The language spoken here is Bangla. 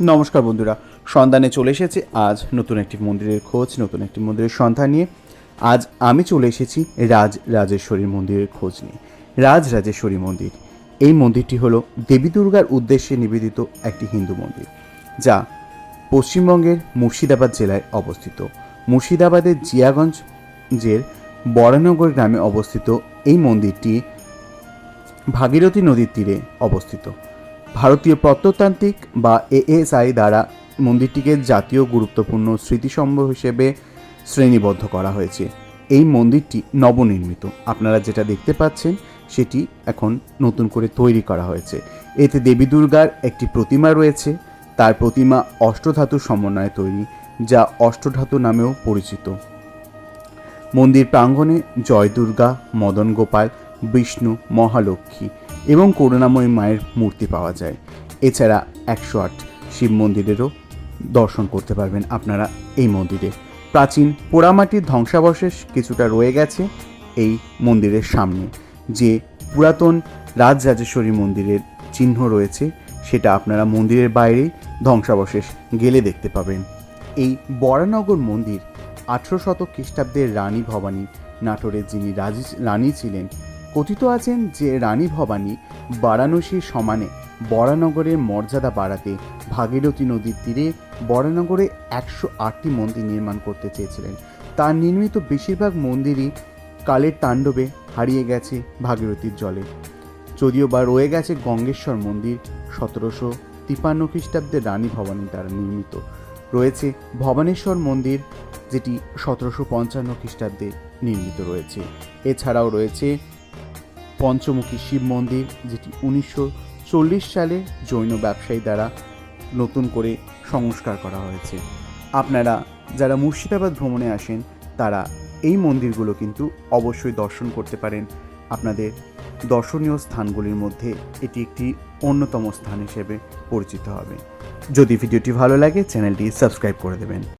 নমস্কার বন্ধুরা, সন্ধানে চলে এসেছে। আজ নতুন একটি মন্দিরের খোঁজ, নতুন একটি মন্দিরের সন্ধান নিয়ে। আজ আমি চলে এসেছি রাজ রাজেশ্বরী মন্দিরের খোঁজ নিয়ে। রাজ রাজেশ্বরী মন্দির, এই মন্দিরটি হলো দেবী দুর্গার উদ্দেশ্যে নিবেদিত একটি হিন্দু মন্দির, যা পশ্চিমবঙ্গের মুর্শিদাবাদ জেলায় অবস্থিত। মুর্শিদাবাদের জিয়াগঞ্জের বরানগর গ্রামে অবস্থিত এই মন্দিরটি ভাগীরথী নদীর তীরে অবস্থিত। ভারতীয় প্রত্নতান্ত্রিক বা এএসআই দ্বারা মন্দিরটিকে জাতীয় গুরুত্বপূর্ণ স্মৃতিসম্ভ হিসেবে শ্রেণীবদ্ধ করা হয়েছে। এই মন্দিরটি নবনির্মিত। আপনারা যেটা দেখতে পাচ্ছেন, সেটি এখন নতুন করে তৈরি করা হয়েছে। এতে দেবী দুর্গার একটি প্রতিমা রয়েছে। তার প্রতিমা অষ্টধাতুর সমন্বয়ে তৈরি, যা অষ্টধাতু নামেও পরিচিত। মন্দির প্রাঙ্গণে জয় দুর্গা, মদন গোপাল, বিষ্ণু, মহালক্ষ্মী এবং করুণাময়ী মায়ের মূর্তি পাওয়া যায়। এছাড়া একশো আট শিব মন্দিরেরও দর্শন করতে পারবেন আপনারা এই মন্দিরে। প্রাচীন পোড়ামাটির ধ্বংসাবশেষ কিছুটা রয়ে গেছে এই মন্দিরের সামনে। যে পুরাতন রাজরাজেশ্বরী মন্দিরের চিহ্ন রয়েছে, সেটা আপনারা মন্দিরের বাইরেই ধ্বংসাবশেষ গেলে দেখতে পাবেন। এই বরানগর মন্দির আঠেরো শতক খ্রিস্টাব্দের রানী ভবানী নাটোরের যিনি রাজি রানী ছিলেন কথিত আছেন যে রানী ভবানী বারাণসীর সমানে বরানগরের মর্যাদা বাড়াতে ভাগীরথী নদীর তীরে বরানগরে একশো আটটি মন্দির নির্মাণ করতে চেয়েছিলেন। তার নির্মিত বেশিরভাগ মন্দিরই কালের তাণ্ডবে হারিয়ে গেছে ভাগীরথীর জলে। যদিও বা রয়ে গেছে গঙ্গেশ্বর মন্দির, সতেরোশো তিপান্ন খ্রিস্টাব্দে রানী ভবানী দ্বারা নির্মিত। রয়েছে ভবানেশ্বর মন্দির, যেটি সতেরোশো পঞ্চান্ন খ্রিস্টাব্দে নির্মিত রয়েছে। এছাড়াও রয়েছে পঞ্চমুখী শিব মন্দির, যেটি উনিশশো চল্লিশ সালে জৈন ব্যবসায়ী দ্বারা নতুন করে সংস্কার করা হয়েছে। আপনারা যারা মুর্শিদাবাদ ভ্রমণে আসেন, তারা এই মন্দিরগুলো কিন্তু অবশ্যই দর্শন করতে পারেন। আপনাদের দর্শনীয় স্থানগুলির মধ্যে এটি একটি অন্যতম স্থান হিসেবে পরিচিত হবে। যদি ভিডিওটি ভালো লাগে, চ্যানেলটি সাবস্ক্রাইব করে দেবেন।